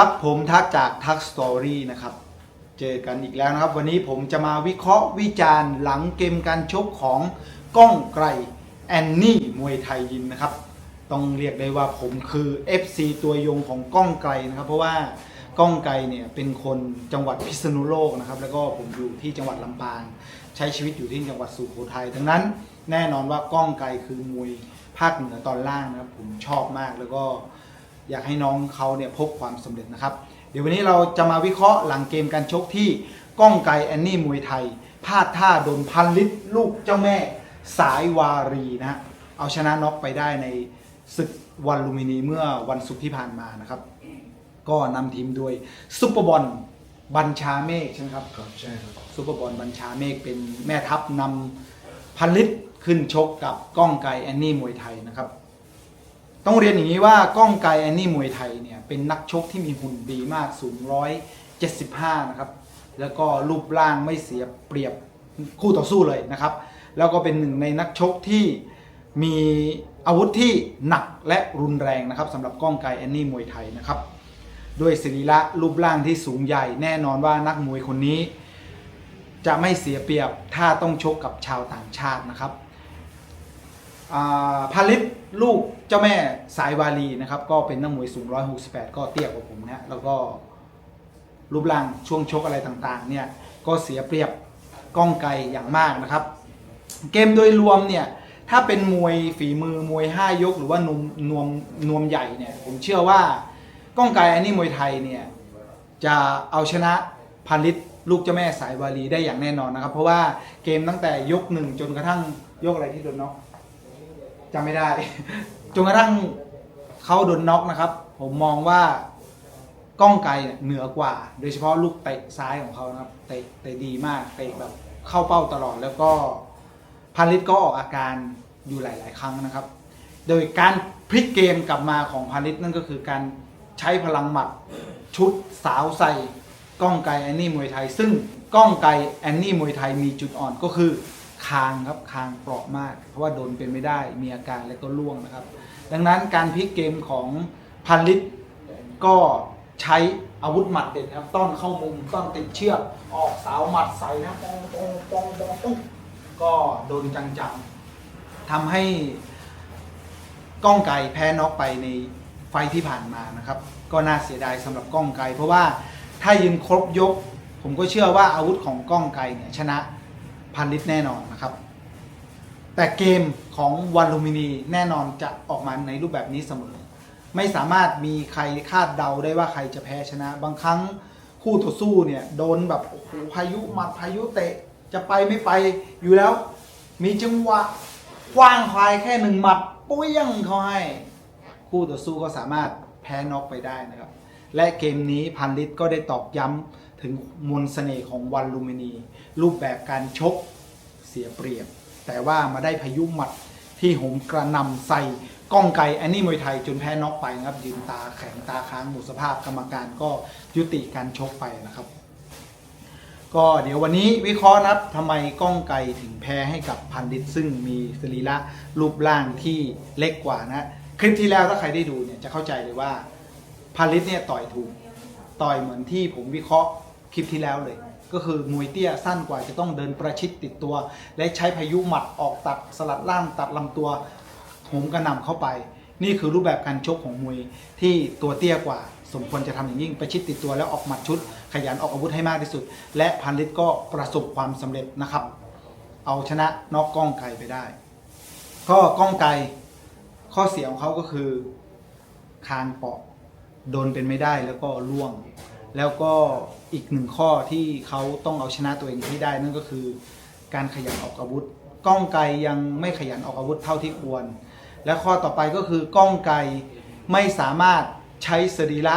ครับผมทักจากทักสตอรี่นะครับ เจอกันอีกแล้วนะครับ วันนี้ผมจะมาวิเคราะห์วิจารณ์หลังเกมการชกของก้องไกรแอนนี่มวยไทยยิมนะครับ ต้องเรียกได้ว่าผมคือ FC ตัวยงของก้องไกรนะครับ เพราะว่าก้องไกรเนี่ยเป็นคนจังหวัดพิษณุโลกนะครับ แล้วก็ผมอยู่ที่จังหวัดลำปางใช้ชีวิตอยู่ที่จังหวัดสุโขทัยดังนั้น แน่นอนว่าก้องไกรคือมวยภาคเหนือตอนล่างนะครับผมชอบมากแล้วก็ อยากให้น้องเขาเนี่ยพบความสำเร็จนะครับ เดี๋ยววันนี้เราจะมาวิเคราะห์หลังเกมการชกที่ก้องไกรแอนนี่มวยไทยพลาดท่าโดนพันลิตรลูกเจ้าแม่สายวารีนะฮะเอาชนะน็อกไปได้ในศึกวันลูมินีเมื่อวันศุกร์ที่ผ่านมานะครับ ก็นำทีมโดยซุปเปอร์บอลบัญชาเมฆใช่ไหมครับครับใช่ครับซุปเปอร์บอลบัญชาเมฆเป็นแม่ทัพนำพันลิตรขึ้นชกกับก้องไกรแอนนี่มวยไทยนะครับ ต้องเรียนอย่างนี้ว่าก้องไกแอนนี่มวยไทยเนี่ยเป็นนักชกที่มีหุ่นดีมากสูงร้อยเจ็ดสิบห้านะครับแล้วก็รูปร่างไม่เสียเปรียบคู่ต่อสู้เลยนะครับ แล้วก็เป็นหนึ่งในนักชกที่มีอาวุธที่หนักและรุนแรงนะครับสำหรับก้องไกแอนนี่มวยไทยนะครับด้วยสรีระรูปร่างที่สูงใหญ่แน่นอนว่านักมวยคนนี้ จะไม่เสียเปรียบถ้าต้องชกกับชาวต่างชาตินะครับ พาลิตลูกเจ้าแม่สายวาลีนะครับ ก็เป็นนักมวยสูง 168 ก็เตี้ยกว่าผมนะแล้วก็รูปร่างช่วงชกอะไรต่างๆ เนี่ย ก็เสียเปรียบก้องไกลอย่างมากนะครับ เกมโดยรวมเนี่ย ถ้าเป็นมวยฝีมือมวย 5 ยก หรือว่านวมนวมนวมใหญ่เนี่ย ผมเชื่อว่าก้องไกลอันนี้มวยไทยเนี่ย จะเอาชนะพันลิตลูกเจ้าแม่สายวารีได้อย่างแน่นอนนะครับ เพราะว่าเกมตั้งแต่ยกหนึ่งจนกระทั่งยกอะไรที่โดนน็อก จำไม่ได้ จนกระทั่งเขาโดนน็อกนะครับ ผมมองว่าก้องไกลเนี่ยเหนือกว่า โดยเฉพาะลูกเตะซ้ายของเขานะครับเตะเตะดีมากเตะแบบเข้าเป้าตลอดแล้วก็พันลิตก็ออกอาการอยู่หลาย ๆ ครั้งนะครับ โดยการพลิกเกมกลับมาของพานิชนั่นก็คือการใช้พลังหมัดชุดสาวใส่ก้องไกแอนนี่มวยไทย ซึ่งก้องไกแอนนี่มวยไทยมีจุดอ่อนก็คือ คางครับคางเปราะมาก เพราะว่าโดนเป็นไม่ได้มีอาการและก็ล่วงนะครับ ดังนั้นการพลิกเกมของพันลิตก็ใช้อาวุธหมัดเด็ดครับ ต้อนเข้ามุมต้อนติดเชือกออกสาวหมัดใส่นะปองปองปองปองปองก็โดนจังๆทำให้ก้องไกรแพ้น็อกไปในไฟที่ผ่านมานะครับ ก็น่าเสียดายสำหรับก้องไกรเพราะว่าถ้ายืนครบยก ผมก็เชื่อว่าอาวุธของก้องไกรเนี่ยชนะ พันลิตรแน่นอนนะครับ แต่เกมของวันลูมินีแน่นอนจะออกมาในรูปแบบนี้เสมอ ไม่สามารถมีใครคาดเดาได้ว่าใครจะแพ้ชนะ บางครั้งคู่ต่อสู้เนี่ยโดนแบบโอ้โหพายุหมัดพายุเตะจะไปไม่ไปอยู่แล้ว มีจังหวะกว้างควายแค่หนึ่งหมัดปุ้ยยังเขาให้ คู่ต่อสู้ก็สามารถแพ้น็อกไปได้นะครับ และเกมนี้พันลิตรก็ได้ตอกย้ำถึงมนต์เสน่ห์ของวันลูมินี รูปแบบการชกเสียเปรียบ แต่ว่ามาได้พายุหมัดที่หมกระนำใส่ก้องไกแอนนี่มวยไทยจนแพ้น็อกไปนะครับยืนตาแข็งตาค้างหมดสภาพกรรมการก็ยุติการชกไปนะครับ ก็เดี๋ยววันนี้วิเคราะห์นะครับทำไมก้องไกถึงแพ้ให้กับพันดิตซึ่งมีสรีระรูปร่างที่เล็กกว่านะคลิปที่แล้วถ้าใครได้ดูเนี่ยจะเข้าใจเลยว่าพันลิตเนี่ยต่อยถูก ต่อยเหมือนที่ผมวิเคราะห์คลิปที่แล้วเลย ก็คือมวยเตี้ยสั้นกว่าจะต้องเดินประชิดติดตัว และใช้พายุหมัดออกตัดสลัดล่างตัดลำตัวโหมกระหน่ำเข้าไป นี่คือรูปแบบการชกของมวยที่ตัวเตี้ยกว่า สมควรจะทำอย่างยิ่งประชิดติดตัวแล้วออกหมัดชุด ขยันออกอาวุธให้มากที่สุด และพันลิตก็ประสบความสำเร็จนะครับ เอาชนะนอกก้องไกลไปได้ ก็ก้องไกลข้อเสียของเขาก็คือคางเปาะโดนเป็นไม่ได้แล้วก็ล่วง แล้วก็อีกหนึ่งข้อที่เขาต้องเอาชนะตัวเองให้ได้นั่นก็คือ การขยันออกอาวุธ ก้องไกยังไม่ขยันออกอาวุธเท่าที่ควร และข้อต่อไปก็คือก้องไกไม่สามารถใช้สรีระ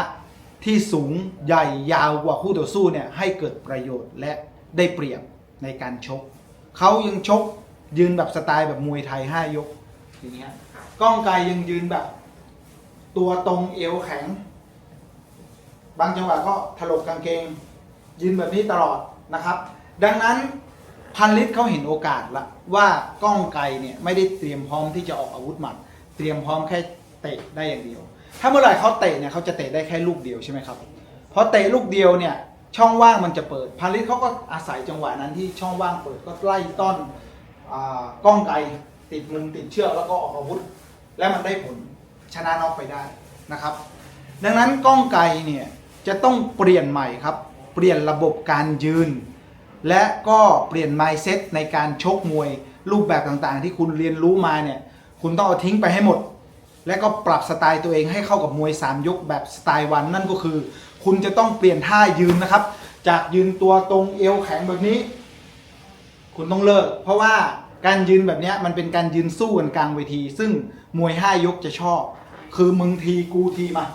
ที่สูงใหญ่ยาวกว่าคู่ต่อสู้เนี่ยให้เกิดประโยชน์และได้เปรียบในการชก เขายังชกยืนแบบสไตล์แบบมวยไทย 5 ยกอย่างเงี้ยก้องไกยังยืนแบบ ตัวตรงเอวแข็ง บางจังหวะก็ถลกกางเกง ยืนแบบนี้ตลอดนะครับ ดังนั้นพันลิตเขาเห็นโอกาสละว่าก้องไกรเนี่ยไม่ได้เตรียมพร้อมที่จะออกอาวุธหมัด เตรียมพร้อมแค่เตะได้อย่างเดียว ถ้าเมื่อไหร่เขาเตะเนี่ยเขาจะเตะได้แค่ลูกเดียวใช่ไหมครับพอเตะลูกเดียวเนี่ยช่องว่างมันจะเปิดพาริสเขาก็อาศัยจังหวะนั้นที่ช่องว่างเปิดก็ไล่ต้อนอกล้องไกลติดมุมติดเชือกแล้วก็ออกอาวุธ และมันได้ผลชนะน็อกไปได้นะครับ ดังนั้นกล้องไกรเนี่ย จะต้องเปลี่ยนใหม่ครับ เปลี่ยนระบบการยืน และก็เปลี่ยน mindset ในการชกมวย รูปแบบต่างๆ ที่คุณเรียนรู้มาเนี่ย คุณต้องเอาทิ้งไปให้หมด และก็ปรับสไตล์ตัวเองให้เข้ากับมวย 3 ยกแบบสไตล์วันนั่นก็คือ คุณจะต้องเปลี่ยนท่ายืนนะครับ จากยืนตัวตรงเอวแข็งแบบนี้ คุณต้องเลิก เพราะว่าการยืนแบบนี้มันเป็นการยืนสู้กันกลางเวที ซึ่งมวย 5 ยกจะชอบ คือมึงทีกูทีมา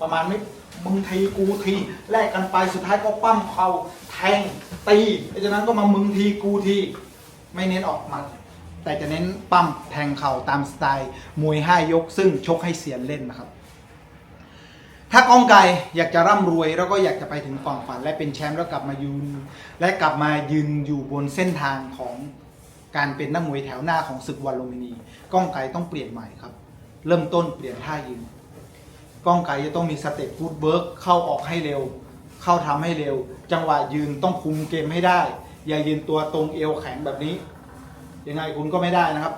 ประมาณไม่มึงทีกูทีแลกกันไปสุดท้ายก็ปั้มเขาแทงตีจากนั้นก็มามึงทีกูที ไม่เน้นออกหมัดแต่จะเน้นปั้มแทงเข่าตามสไตล์มวย5ยกซึ่งชกให้เสียนเล่นนะครับ ถ้าก้องไกรอยากจะร่ำรวยแล้วก็อยากจะไปถึงฝั่งฝัน และเป็นแชมป์แล้วกลับมายืน และกลับมายืนอยู่บนเส้นทางของการเป็นนักมวยแถวหน้าของศึกวันลุมพินี ก้องไกรต้องเปลี่ยนใหม่ครับ เริ่มต้นเปลี่ยนท่ายืน กล้องไกรจะต้องมีสเต็ปฟุตเบิร์กเข้าออกให้เร็ว เข้าทำให้เร็ว จังหวะยืนต้องคุมเกมให้ได้ อย่ายืนตัวตรงเอวแข็งแบบนี้ ยังไงคุณก็ไม่ได้นะครับ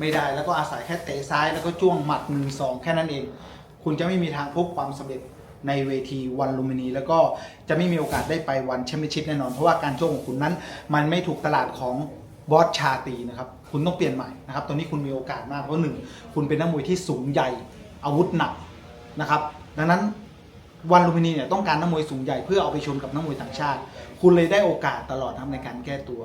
ไม่ได้แล้วก็อาศัยแค่เตะซ้ายแล้วก็จ้วงหมัดหนึ่งสองแค่นั้นเอง คุณจะไม่มีทางพบความสำเร็จในเวทีวันลุมพินี แล้วก็จะไม่มีโอกาสได้ไปวันแชมเปี้ยนชิพแน่นอน เพราะว่าการชกของคุณนั้น มันไม่ถูกตลาดของบอสชาตีนะครับ คุณต้องเปลี่ยนใหม่นะครับตอนนี้คุณมีโอกาสมากเพราะหนึ่งคุณเป็นนักมวยที่สูงใหญ่อาวุธหนักนะครับ ดังนั้นวันลุมพินีเนี่ยต้องการนักมวยสูงใหญ่เพื่อเอาไปชนกับนักมวยต่างชาติ คุณเลยได้โอกาสตลอดนะครับในการแก้ตัว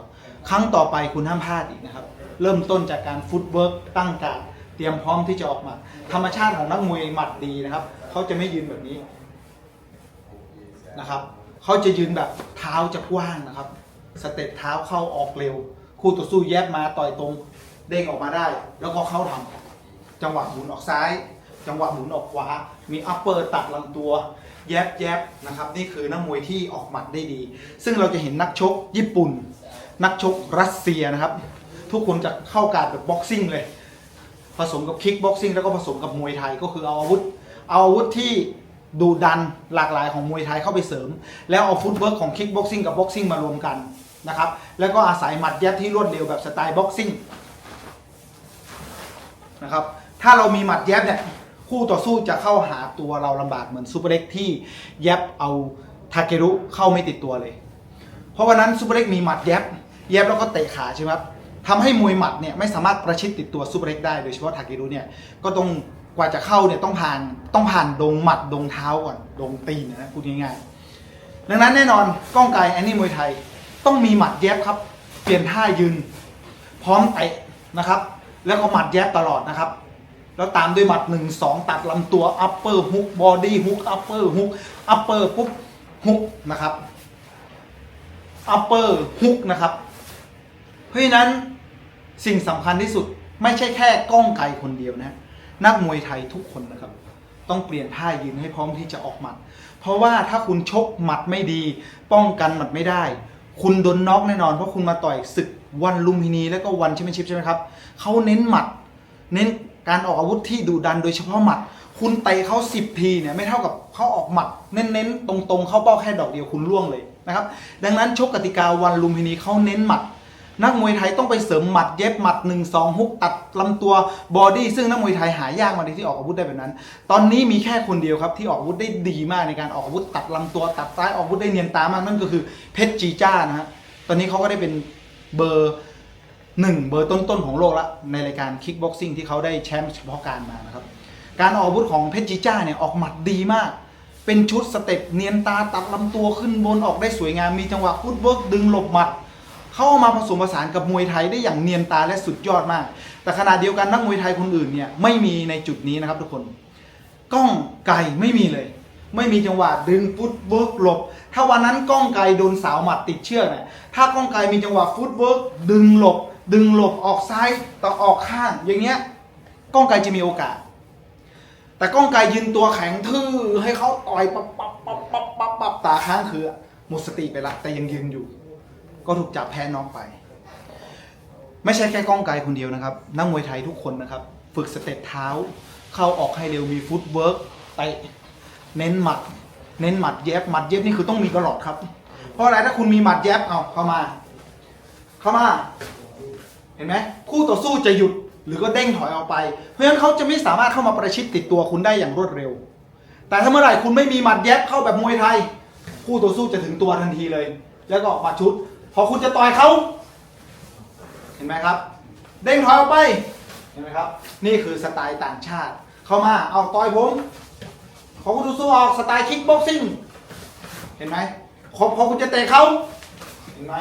ครั้งต่อไปคุณห้ามพลาดอีกนะครับ เริ่มต้นจากการฟุตเวิร์กตั้งการเตรียมพร้อมที่จะออกมา ธรรมชาติของนักมวยหมัดดีนะครับ เขาจะไม่ยืนแบบนี้นะครับ เขาจะยืนแบบเท้าจะกว้างนะครับ สเต็ปเท้าเข้าออกเร็ว คู่ต่อสู้แยบมาต่อยตรงเด้งออกมาได้ แล้วก็เข้าทำจังหวะหมุนออกซ้าย จังหวะหมุนออกขวา มีอัปเปอร์ตัดลำตัว แยบแยบนะครับ นี่คือนักมวยที่ออกหมัดได้ดี ซึ่งเราจะเห็นนักชกญี่ปุ่น นักชกรัสเซียนะครับ ทุกคนจะเข้าการแบบบ็อกซิ่งเลย ผสมกับคิกบ็อกซิ่งแล้วก็ผสมกับมวยไทยก็คือเอาอาวุธ เอาอาวุธที่ดูดันหลากหลายของมวยไทยเข้าไปเสริม แล้วเอาฟุตเวิร์กของคิกบ็อกซิ่งกับบ็อกซิ่งมารวมกัน นะครับแล้วก็อาศัยหมัดยัดที่รวดเร็วแบบสไตล์บ็อกซิ่งนะครับถ้าเรามีหมัดแยบเนี่ยคู่ต่อสู้จะเข้าหาตัวเราลำบากเหมือนซูเปอร์เล็กที่แยบเอาทาเกรุเข้าไม่ติดตัวเลย เพราะวันนั้นซูเปอร์เล็กมีหมัดแยบแยบแล้วก็เตะขาใช่ไหมครับทำให้มวยหมัดเนี่ยไม่สามารถประชิดติดตัวซูเปอร์เล็กได้โดยเฉพาะทาเกรุเนี่ยก็ต้องกว่าจะเข้าเนี่ยต้องผ่านต้องผ่านดงหมัดดงเท้าก่อนดงตีนนะพูดง่ายๆดังนั้นแน่นอนก้องไกรแอนนี่มวยไทย ต้องมีหมัดแย็บครับ เปลี่ยนท่ายืน พร้อมเตะนะครับ แล้วก็หมัดแย็บตลอดนะครับ แล้วตามด้วยหมัดหนึ่งสองตัดลำตัวอัปเปอร์ฮุกบอดี้ฮุกอัปเปอร์ฮุกอัปเปอร์ปุ๊บฮุกนะครับอัปเปอร์ฮุกนะครับ เพราะฉะนั้นสิ่งสำคัญที่สุดไม่ใช่แค่ก้องไกรคนเดียวนะ นักมวยไทยทุกคนนะครับ ต้องเปลี่ยนท่ายืนให้พร้อมที่จะออกหมัด เพราะว่าถ้าคุณชกหมัดไม่ดี ป้องกันหมัดไม่ได้ คุณโดนน็อกแน่นอน เพราะคุณมาต่อยศึกวันลุมพินีแล้วก็วันแชมเปี้ยนชิพใช่ไหมครับเขาเน้นหมัด เน้นการออกอาวุธที่ดุดันโดยเฉพาะหมัด คุณเตะเขาสิบทีเนี่ยไม่เท่ากับเขาออกหมัด เน้นๆตรงๆเข้าเป้าแค่ดอกเดียวคุณล่วงเลยนะครับดังนั้นชกกติกาวันลุมพินีเขาเน้นหมัด นักมวยไทยต้องไปเสริมหมัดเย็บหมัด1นสองฮุกตัดลำตัวบอดี้ซึ่งนักมวยไทยหายากมากที่ออกอาวุธได้แบบนั้น ตอนนี้มีแค่คนเดียวครับที่ออกอาวุธได้ดีมากในการออกอาวุธตัดลำตัวตัดซ้ายออกอาวุธได้เนียนตามากนั่นก็คือเพชรจีจ้านะฮะตอนนี้เขาก็ได้เป็นเบอร์หนึ่งเบอร์ต้นๆของโลกละในรายการคิกบ็อกซิ่งที่เขาได้แชมป์เฉพาะการมานะครับการออกอาวุธของเพชรจิจ้าเนี่ยออกหมัดดีมากเป็นชุดสเต็ปเนียนตาตัดลำตัวขึ้นบนออกได้สวยงามมีจังหวะฟุตเวิร์กดึงหลบหมัด เข้ามาผสมผสานกับมวยไทยได้อย่างเนียนตาและสุดยอดมาก แต่ขณะเดียวกันนักมวยไทยคนอื่นเนี่ยไม่มีในจุดนี้นะครับทุกคนก้องไก่ไม่มีเลย ไม่มีจังหวะดึงฟุตเวิร์กหลบ ถ้าวันนั้นก้องไก่โดนสาวหมัดติดเชือกเนี่ยถ้าก้องไก่มีจังหวะฟุตเวิร์กดึงหลบ ดึงหลบออกซ้ายต่อออกข้าง อย่างเงี้ยก้องไก่จะมีโอกาส แต่ก้องไก่ยืนตัวแข็งทื่อให้เขาต่อยปับปับปับปับปับปับตาค้างคือหมดสติไปละแต่ยังยืนอยู่ ก็ถูกจับแพ้น้องไป ไม่ใช่แค่ก้องไกรคนเดียวนะครับ นักมวยไทยทุกคนนะครับ ฝึกสเต็ปเท้า เข้าออกให้เร็วมีฟุตเวิร์กเตะเน้นหมัด เน้นหมัดเย็บหมัดเย็บนี่คือต้องมีตลอดครับ เพราะอะไรถ้าคุณมีหมัดเย็บเอาเข้ามา เข้ามา เห็นไหมคู่ต่อสู้จะหยุดหรือก็เด้งถอยออกไป เพราะฉะนั้นเขาจะไม่สามารถเข้ามาประชิดติดตัวคุณได้อย่างรวดเร็ว แต่ถ้าเมื่อไหร่คุณไม่มีหมัดแยบเข้าแบบมวยไทย คู่ต่อสู้จะถึงตัวทันทีเลย แล้วก็ออกมาชุด อคุณจะต่อยเขาเห็นไหมครับ เด้งถอยออกไปเห็นไหมครับ นี่คือสไตล์ต่างชาติ เข้ามาเอาต่อยผมขอคุณต่อสู้ออกสไตล์คิกบ็อกซิ่งเห็นไหมพอพอคุณจะเตะเขาเห็นไหม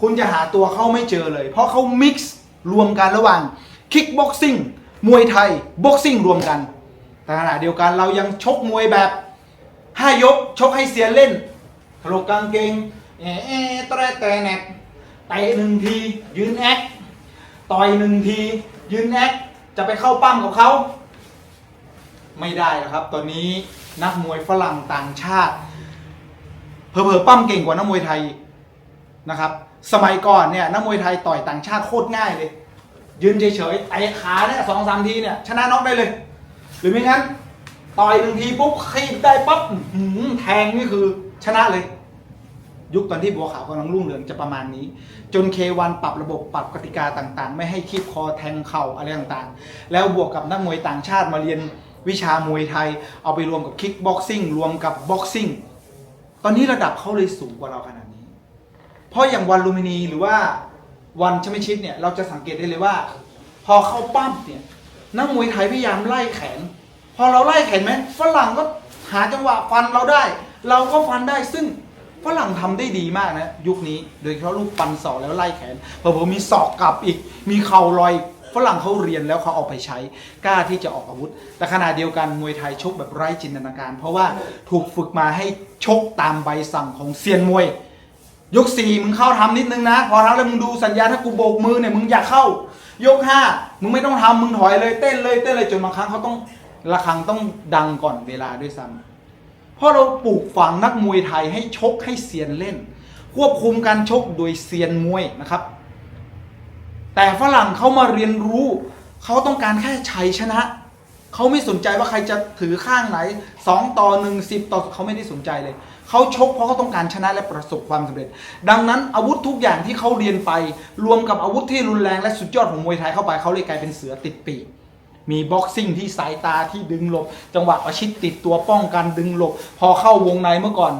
คุณจะหาตัวเขาไม่เจอเลย เพราะเขามิกซ์รวมกันระหว่างคิกบ็อกซิ่งมวยไทยบ็อกซิ่งรวมกันแต่ขณะเดียวกันเรายังชกมวยแบบห้ายก ชกให้เสียเล่นถลกกางเกง แอะแอะแตะแต่แนกเตะหนึ่งทียืนแอคต่อยหนึ่งทียืนแอคจะไปเข้าปั้มกับเขาไม่ได้นะครับ ตอนนี้นักมวยฝรั่งต่างชาติเผลอๆปั้มเก่งกว่านักมวยไทยนะครับ สมัยก่อนเนี่ยนักมวยไทยต่อยต่างชาติโคตรง่ายเลย ยืนเฉยๆไอ้ขาเนี่ยสองสามทีเนี่ยชนะน็อกได้เลย หรือไม่งั้นต่อยหนึ่งทีปุ๊บขีดได้ปั๊บหือแทงนี่คือชนะเลย ยุคตอนที่บัวขาวกำลังรุ่งเรืองจะประมาณนี้ จนเควันปรับระบบปรับกติกาต่างๆ ไม่ให้คีบคอแทงเข่าอะไรต่างๆ แล้วบวกกับนักมวยต่างชาติมาเรียนวิชามวยไทย เอาไปรวมกับคิกบ็อกซิ่งรวมกับบ็อกซิ่งตอนนี้ระดับเขาเลยสูงกว่าเราขนาดนี้ เพราะอย่างวันลูมินีหรือว่าวันชมิชิตเนี่ยเราจะสังเกตได้เลยว่า พอเข้าปั้มเนี่ยนักมวยไทยพยายามไล่แขน พอเราไล่แขนไหมฝรั่งก็หาจังหวะฟันเราได้ เราก็ฟันได้ซึ่ง ฝรั่งทำได้ดีมากนะ ยุคนี้โดยเฉพาะลูกฟันศอกแล้วไล่แขนเผื่อๆมีศอกกลับอีก มีเข่าลอยฝรั่งเขาเรียนแล้วเขาเอาไปใช้กล้าที่จะออกอาวุธ แต่ขณะเดียวกันมวยไทยชกแบบไร้จินตนาการ เพราะว่าถูกฝึกมาให้ชกตามใบสั่งของเซียนมวย ยกสี่มึงเข้าทำนิดนึงนะ พอทำแล้วมึงดูสัญญาถ้ากูโบกมือเนี่ยมึงอยากเข้า ยกห้ามึงไม่ต้องทำมึงถอยเลยเต้นเลยเต้นเลยจนบางครั้งเขาต้องระฆังต้องดังก่อนเวลาด้วยซ้ำ เพราะเราปลูกฝังนักมวยไทยให้ชกให้เซียนเล่น ควบคุมการชกโดยเซียนมวยนะครับ แต่ฝรั่งเขามาเรียนรู้เขาต้องการแค่ชัยชนะเขาไม่สนใจว่าใครจะถือข้างไหน2ต่อ1 10ต่อเขาไม่ได้สนใจเลยเขาชกเพราะเขาต้องการชนะและประสบความสำเร็จ ดังนั้นอาวุธทุกอย่างที่เขาเรียนไป รวมกับอาวุธที่รุนแรงและสุดยอดของมวยไทยเข้าไปเขาเลยกลายเป็นเสือติดปีก มีบ็อกซิ่งที่สายตาที่ดึงหลบ จังหวะประชิดติดตัวป้องกันดึงหลบ พอเข้าวงในเมื่อก่อน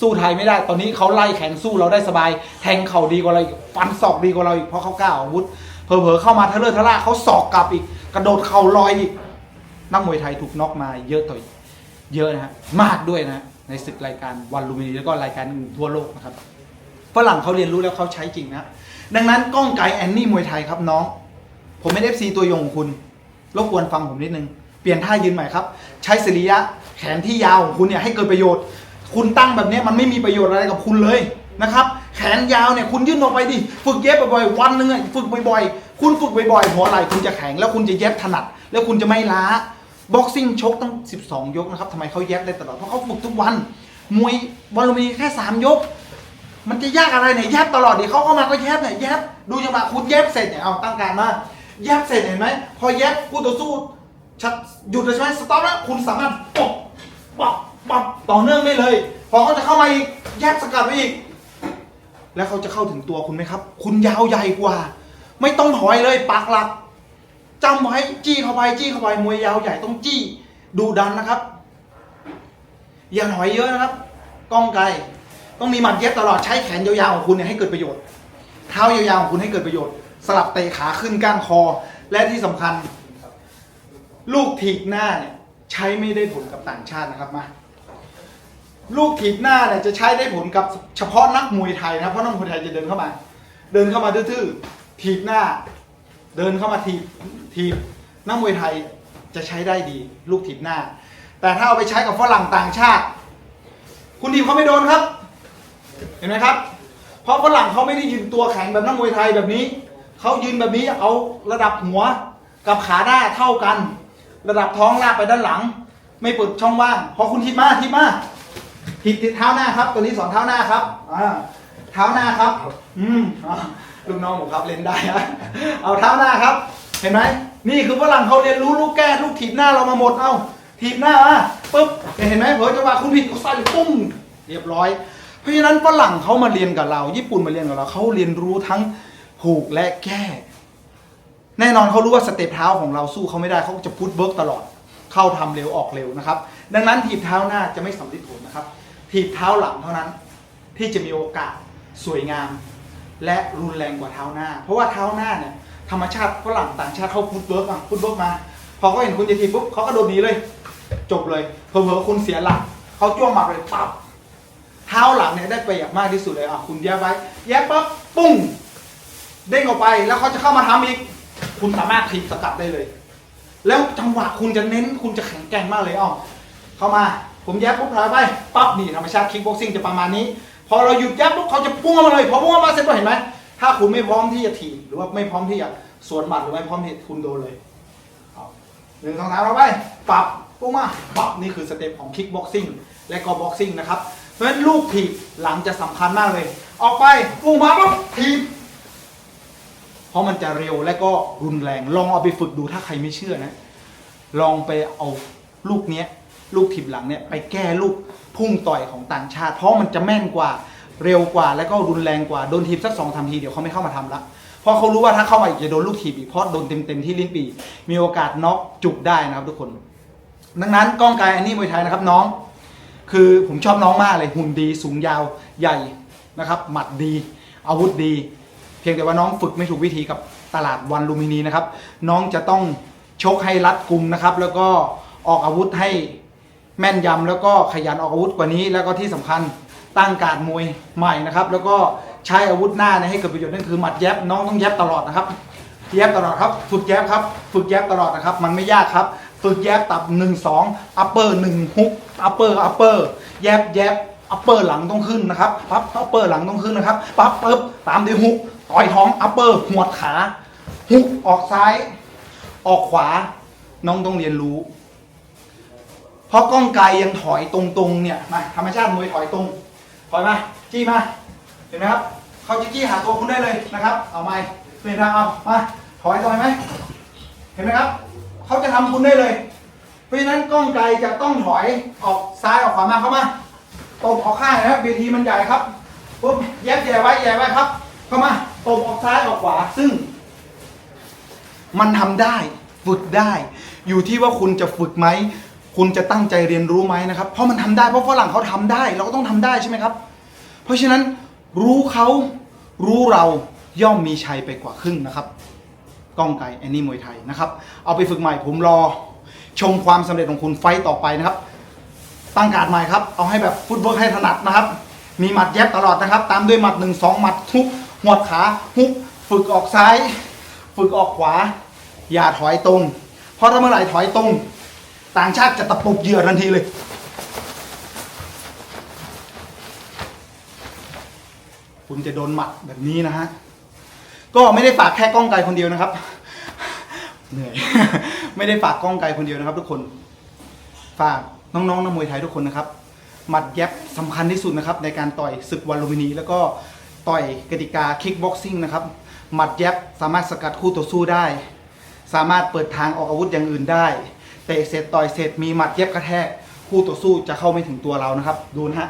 สู้ไทยไม่ได้ตอนนี้เขาไล่แขนสู้เราได้สบาย แทงเข่าดีกว่าเราอีกฟันศอกดีกว่าเราอีกเพราะเขากล้าอาวุธเผลอๆเข้ามาทะเลอะทะล่าเขาศอกกลับอีก กระโดดเข่าลอยอีกนักมวยไทยถูกน็อกมาเยอะต่อเยอะนะฮะมากด้วยนะในศึกรายการวันลูมินีแล้วก็รายการอื่นทั่วโลกนะครับฝรั่งเขาเรียนรู้แล้วเขาใช้จริงนะดังนั้นก้องไกแอนนี่มวยไทยครับน้อง ผมเป็นเอฟซีตัวยงของคุณ รบกวนฟังผมนิดนึง เปลี่ยนท่ายืนใหม่ครับ ใช้สรีระแขนที่ยาวของคุณเนี่ยให้เกิดประโยชน์ คุณตั้งแบบนี้มันไม่มีประโยชน์อะไรกับคุณเลยนะครับ แขนยาวเนี่ยคุณยื่นออกไปดิ ฝึกเย็บบ่อยๆ วันหนึ่งอะฝึกบ่อยๆ คุณฝึกบ่อยๆเพราะอะไรคุณจะแข็งแล้วคุณจะเย็บถนัด แล้วคุณจะไม่ล้า บ็อกซิ่งชกตั้ง 12 ยกนะครับทำไมเขาเย็บได้ตลอด เพราะเขาฝึกทุกวัน มวยบอลลูมีแค่ 3 ยก มันจะยากอะไรเนี่ย แยบตลอดดิเขาเข้ามาก็แยบเนี่ย แยบ ดูจังหวะคุณแยบเสร็จเนี่ย เอาตั้งการมา แยบเสร็จเห็นไหม พอแยบคู่ต่อสู้ชัดหยุดเลยใช่ไหมสต็อปแล้วคุณสามารถปอกปอกปอกต่อเนื่องได้เลย พอเขาจะเข้ามาอีกแยบสกัดไปอีก แล้วเขาจะเข้าถึงตัวคุณไหมครับ คุณยาวใหญ่กว่า ไม่ต้องถอยเลยปากหลักจำไว้จี้เข้าไปจี้เข้าไปมวยยาวใหญ่ต้องจี้ดูดันนะครับ อย่าถอยเยอะนะครับ ก้องไกลต้องมีหมัดเย็บตลอดใช้แขนยาวๆของคุณเนี่ยให้เกิดประโยชน์เท้ายาวๆของคุณให้เกิดประโยชน์ สลับเตะขาขึ้นก้านคอ และที่สำคัญ ลูกถีบหน้าเนี่ยใช้ไม่ได้ผลกับต่างชาตินะครับมาลูกถีบหน้าเนี่ยจะใช้ได้ผลกับเฉพาะนักมวยไทยนะเพราะนักมวยไทยจะเดินเข้ามา เดินเข้ามาทื่อๆถีบหน้า เดินเข้ามาถีบถีบนักมวยไทยจะใช้ได้ดี ลูกถีบหน้า แต่ถ้าเอาไปใช้กับฝรั่งต่างชาติ คุณถีบเขาไม่โดนครับ เห็นไหมครับ เพราะฝรั่งเขาไม่ได้ยืนตัวแข็งแบบนักมวยไทยแบบนี้ เขายืนแบบนี้เอาระดับหัวกับขาหน้าเท่ากัน ระดับท้องลากไปด้านหลัง ไม่เปิดช่องว่างพอคุณทิบมาทิบมาทิบทิบเท้าหน้าครับ ตัวนี้สอนเท้าหน้าครับอ่าเท้าหน้าครับ อืมลูกน้องผมครับเล่นได้นะเอาเท้าหน้าครับ เห็นไหมนี่คือฝรั่งเขาเรียนรู้ลูกแก้ลูกถีบหน้าเรามาหมดเอ้าถีบหน้ามาปุ๊บเห็นไหมเผลอจังหวะคุณผิดก็ใส่ปุ้งเรียบร้อย เพราะฉะนั้นฝรั่งเขามาเรียนกับเรา ญี่ปุ่นมาเรียนกับเราเขาเรียนรู้ทั้ง ผูกและแก้ แน่นอนเขารู้ว่าสเต็ปเท้าของเราสู้เขาไม่ได้เขาจะพุทเบิร์กตลอด เข้าทำเร็วออกเร็วนะครับ ดังนั้นถีบเท้าหน้าจะไม่สำเร็จผลนะครับ ถีบเท้าหลังเท่านั้นที่จะมีโอกาสสวยงาม และรุนแรงกว่าเท้าหน้า เพราะว่าเท้าหน้าเนี่ยธรรมชาติฝรั่งต่างชาติเขาพุทเบิร์กอะพุทเบิร์กมา พอเขาเห็นคุณจะถีบปุ๊บเขาก็โดดหนีเลย จบเลยเผลอๆคุณเสียหลักเขาจ้วงหมัดเลยปั๊บเท้าหลังเนี่ยได้เปรียบมากที่สุดเลยอะคุณแยบไว้แยบปั๊บปุ้ง เด้งออกไปแล้วเขาจะเข้ามาทำอีก คุณสามารถถีบสกัดได้เลย แล้วจังหวะคุณจะเน้นคุณจะแข็งแกร่งมากเลยอะเข้ามา ผมแยบปุ๊บถอยไปปั๊บนี่ธรรมชาติคิกบ็อกซิ่งจะประมาณนี้ พอเราหยุดแยบปุ๊บเขาจะพุ่งมาเลยพอพุ่งมาเสร็จปุ๊บเห็นไหมถ้าคุณไม่พร้อมที่จะถีบหรือว่าไม่พร้อมที่จะสวนหมัดหรือไม่พร้อมที่คุณโดนเลยหนึ่งสองสามเราไปปรับปุ๊บมาปั๊บนี่คือสเต็ปของคิกบ็อกซิ่งและก็บ็อกซิ่งนะครับเพราะฉะนั้นลูกถีบหลังจะสำคัญมากเลย ออกไปปุ้งมาปุ๊บถีบ เพราะมันจะเร็วและก็รุนแรง ลองเอาไปฝึกดูถ้าใครไม่เชื่อนะ ลองไปเอาลูกเนี้ยลูกถีบหลังเนี่ยไปแก้ลูกพุ่งต่อยของต่างชาติ เพราะมันจะแม่นกว่าเร็วกว่า และก็รุนแรงกว่าโดนทีบสักสองทำทีเดี๋ยวเขาไม่เข้ามาทำละเพราะเขารู้ว่าถ้าเข้ามาอีกจะโดนลูกถีบอีกเพราะโดนเต็มๆที่ลิ้นปี มีโอกาสน็อกจุกได้นะครับทุกคน ดังนั้นก้องกายอันนี้มวยไทยนะครับน้อง คือผมชอบน้องมากเลยหุ่นดีสูงยาวใหญ่นะครับ หมัดดี อาวุธดี พียงแต่ว่าน้องฝึกไม่ถูกวิธีกับตลาดวันลูมินีนะครับ น้องจะต้องชกให้รัดกุมนะครับ แล้วก็ออกอาวุธให้แม่นยำแล้วก็ขยันออกอาวุธกว่านี้ แล้วก็ที่สำคัญตั้งการมวยใหม่นะครับ แล้วก็ใช้อาวุธหน้านี่ยให้เกิดประโยชน์นั่นคือหมัดแยบน้องต้องแยบตลอดนะครับแยบตลอดครับ ฝึกแยบครับ ฝึกแยบตลอดนะครับ มันไม่ยากครับ ฝึกแยบตับหนึ่งสองอัปเปอร์หนึ่งฮุกอัปเปอร์อัปเปอร์แยบแยบอัปเปอร์หลังต้องขึ้นนะครับปั๊บอัปเปอร์หลังต้องขึ้นนะครับปั๊บปึ๊บตามด้วยฮุก ต่อยท้องอัปเปอร์หัวดขาฮุกออกซ้าย ออกขวา น้องต้องเรียนรู้ เพราะก้องไกลยังถอยตรงๆเนี่ยมาธรรมชาติมวยถอยตรง ถอยมาจี้มาเห็นไหมครับเขาจะจี้หาตัวคุณได้เลยนะครับ เอาไม้เป็นทางเอามาถอยถอยไหมเห็นไหมครับเขาจะทำคุณได้เลย เพราะฉะนั้นกล้องไกลจะต้องถอยออกซ้ายออกขวามาเข้ามาตบออกข้างนะครับเวทีมันใหญ่ครับปุ๊บแยบแย่ไว้แย่ไว้ครับ เข้ามาตบออกซ้ายออกขวาซึ่ง มันทำได้ฝึกได้ อยู่ที่ว่าคุณจะฝึกไหม คุณจะตั้งใจเรียนรู้ไหมนะครับ เพราะมันทำได้เพราะฝรั่งเขาทำได้ เราก็ต้องทำได้ใช่ไหมครับ เพราะฉะนั้นรู้เขารู้เราย่อมมีชัยไปกว่าครึ่งนะครับ ก้องไก่แอนนี่มวยไทยนะครับ เอาไปฝึกใหม่ผมรอ ชมความสำเร็จของคุณไฟต์ต่อไปนะครับ ตั้งการดใหม่ครับ เอาให้แบบฟุตบอลให้ถนัดนะครับ มีหมัดแยบตลอดนะครับ ตามด้วยหมัดหนึ่งสองหมัดทุก หัวดขาฮุกฝึกออกซ้าย ฝึกออกขวา อย่าถอยตรง เพราะถ้าเมื่อไหร่ถอยตรง ต่างชาติจะตะปบเหยื่อทันทีเลยคุณจะโดนหมัดแบบนี้นะฮะ ก็ไม่ได้ฝากแค่กล้องไกลคนเดียวนะครับ เหนื่อย ไม่ได้ฝากกล้องไกลคนเดียวนะครับทุกคน ฝากน้องๆนักมวยไทยทุกคนนะครับ หมัดแย็บสำคัญที่สุดนะครับในการต่อยศึกวันลุมพินี แล้วก็ ต่อยกติกาคิกบ็อกซิ่งนะครับ หมัดแยบสามารถสกัดคู่ต่อสู้ได้ สามารถเปิดทางออกอาวุธอย่างอื่นได้เตะเสร็จต่อยเสร็จมีหมัดเย็บกระแทกคู่ต่อสู้จะเข้าไม่ถึงตัวเรานะครับ ดูนะฮะ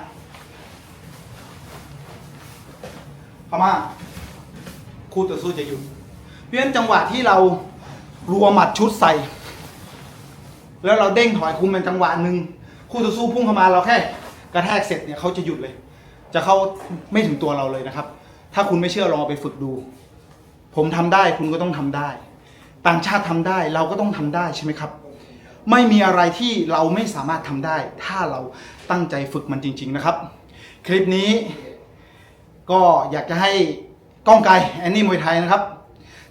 เข้ามาคู่ต่อสู้จะหยุดเพราะฉะนั้นจังหวะที่เรารัวหมัดชุดใส่ แล้วเราเด้งถอยคุมเป็นจังหวะหนึ่งคู่ต่อสู้พุ่งเข้ามาเราแค่ กระแทกเสร็จเนี่ยเขาจะหยุดเลย จะเข้าไม่ถึงตัวเราเลยนะครับ ถ้าคุณไม่เชื่อลองเอาไปฝึกดู ผมทำได้คุณก็ต้องทำได้ ต่างชาติทำได้เราก็ต้องทำได้ใช่ไหมครับ ไม่มีอะไรที่เราไม่สามารถทำได้ ถ้าเราตั้งใจฝึกมันจริง ๆนะครับ คลิปนี้ ก็อยากจะให้ก้องไกลแอนนี่มวยไทยนะครับ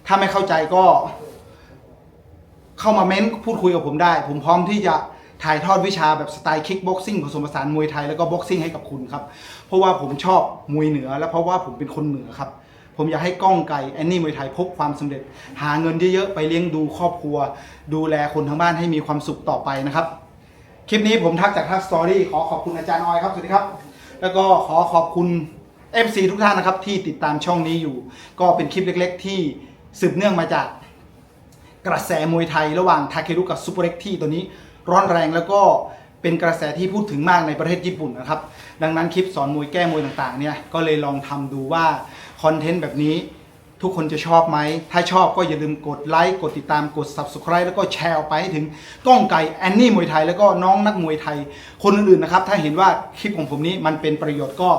ถ้าไม่เข้าใจก็เข้ามาเม้นพูดคุยกับผมได้ ผมพร้อมที่จะ ถ่ายทอดวิชาแบบสไตล์คิกบ็อกซิ่งผสมผสานมวยไทยแล้วก็บ็อกซิ่งให้กับคุณครับ เพราะว่าผมชอบมวยเหนือ และเพราะว่าผมเป็นคนเหนือครับ ผมอยากให้ก้องไก่แอนนี่มวยไทยพบความสำเร็จ หาเงินเยอะๆไปเลี้ยงดูครอบครัว ดูแลคนทั้งบ้านให้มีความสุขต่อไปนะครับ คลิปนี้ผมทักจากทักสตอรี่ขอขอบคุณอาจารย์ออยครับสวัสดีครับ แล้วก็ขอขอบคุณ FC ทุกท่านนะครับที่ติดตามช่องนี้อยู่ ก็เป็นคลิปเล็ก ๆ ที่สืบเนื่องมาจากกระแสมวยไทยระหว่างทาเครุกับซูเปอร์เล็กที่ตัวนี้ ร้อนแรงแล้วก็เป็นกระแสที่พูดถึงมากในประเทศญี่ปุ่นนะครับ ดังนั้นคลิปสอนมวยแก้มวยต่างๆเนี่ยก็เลยลองทำดูว่าคอนเทนต์แบบนี้ทุกคนจะชอบไหม ถ้าชอบก็อย่าลืมกดไลค์ กดติดตาม กด subscribe แล้วก็แชร์ออกไปให้ถึงก้องไก่แอนนี่มวยไทย แล้วก็น้องนักมวยไทย คนอื่นๆนะครับ ถ้าเห็นว่าคลิปของผมนี้มันเป็นประโยชน์ก็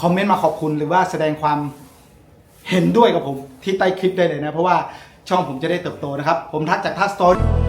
คอมเมนต์มาขอบคุณหรือว่าแสดงความเห็นด้วยกับผมที่ใต้คลิปได้เลยนะ เพราะว่าช่องผมจะได้เติบโตนะครับ ผมทักจากทักสตอรี่